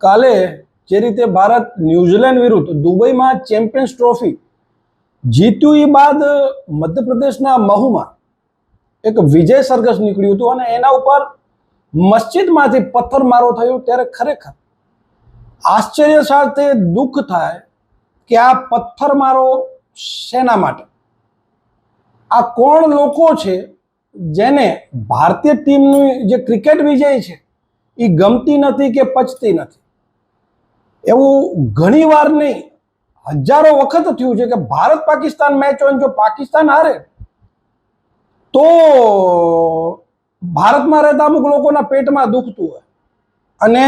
કાલે જે રીતે ભારત ન્યૂઝીલેન્ડ વિરુદ્ધ દુબઈમાં ચેમ્પિયન્સ ટ્રોફી જીત્યું એ બાદ મધ્યપ્રદેશના મહુમાં એક વિજય સરઘસ નીકળ્યું હતું અને એના ઉપર મસ્જિદમાંથી પથ્થરમારો થયો ત્યારે ખરેખર આશ્ચર્ય સાથે દુઃખ થાય કે આ પથ્થરમારો શેના માટે? આ કોણ લોકો છે જેને ભારતીય ટીમની જે ક્રિકેટ વિજય છે એ ગમતી નથી કે પચતી નથી. એવું ઘણી વાર નહીં, હજારો વખત થયું છે કે ભારત પાકિસ્તાન મેચ હોય જો પાકિસ્તાન હારે, તો ભારતમાં રહેતા અમુક લોકોના પેટમાં દુખતું હોય. અને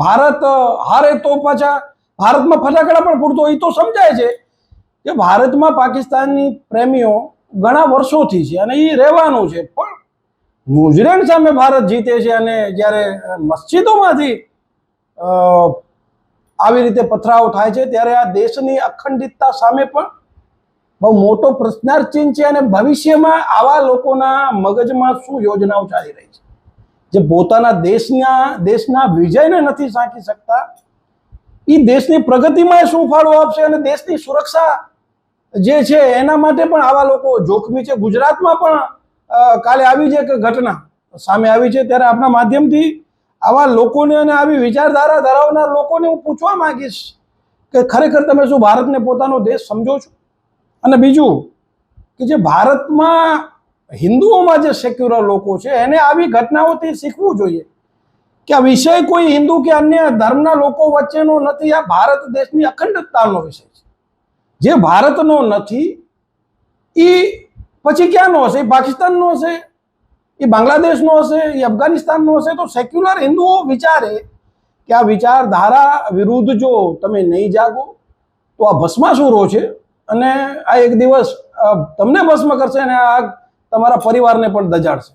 ભારત હારે તો પાછા ભારતમાં ફટાકડા પણ ફૂટતો એ તો સમજાય છે કે ભારતમાં પાકિસ્તાનની પ્રેમીઓ ઘણા વર્ષોથી છે અને એ રહેવાનું છે. પણ ન્યૂઝીલેન્ડ સામે ભારત જીતે છે અને જ્યારે મસ્જિદોમાંથી આવી રીતે પથરાવ થાય છે, ત્યારે આ દેશની અખંડિતતા સામે પણ બહુ મોટો પ્રશ્નાર્થ ચિહ્ન છે અને ભવિષ્યમાં આવા લોકોના મગજમાં શું યોજનાઓ ચાલી રહી છે? જે પોતાના દેશના દેશના વિજયને નથી સાંકી શકતા એ દેશની પ્રગતિમાં શું ફાળો આપશે અને દેશની સુરક્ષા જે છે, એના માટે પણ આવા લોકો જોખમી છે. ગુજરાતમાં પણ કાલે આવી છે કે ઘટના. સામે આવી છે ત્યારે આપણા માધ્યમથી આવા લોકોને અને આવી વિચારધારા ધરાવનાર લોકોને હું પૂછવા માંગીશ કે ખરેખર તમે શું ભારતને પોતાનો દેશ સમજો છો? અને બીજું કે જે ભારતમાં હિન્દુઓમાં જે સેક્યુલર લોકો છે, એને આવી ઘટનાઓથી શીખવું જોઈએ. કે આ વિષય કોઈ હિન્દુ કે અન્ય ધર્મના લોકો વચ્ચેનો નથી, આ ભારત દેશની અખંડતાનો વિષય છે. જે ભારતનો નથી એ પછી ક્યાંનો હશે? એ પાકિસ્તાનનો હશે? એ બાંગ્લાદેશનો હશે? એ અફઘાનિસ્તાનનો હશે? તો સેક્યુલર હિન્દુઓ વિચારે કે આ વિચારધારા વિરુદ્ધ જો તમે નહીં જાગો, તો આ ભસ્માસુરો છે. અને આ એક દિવસ તમને ભસ્મ કરશે અને આ તમારા પરિવારને પણ દજાડશે.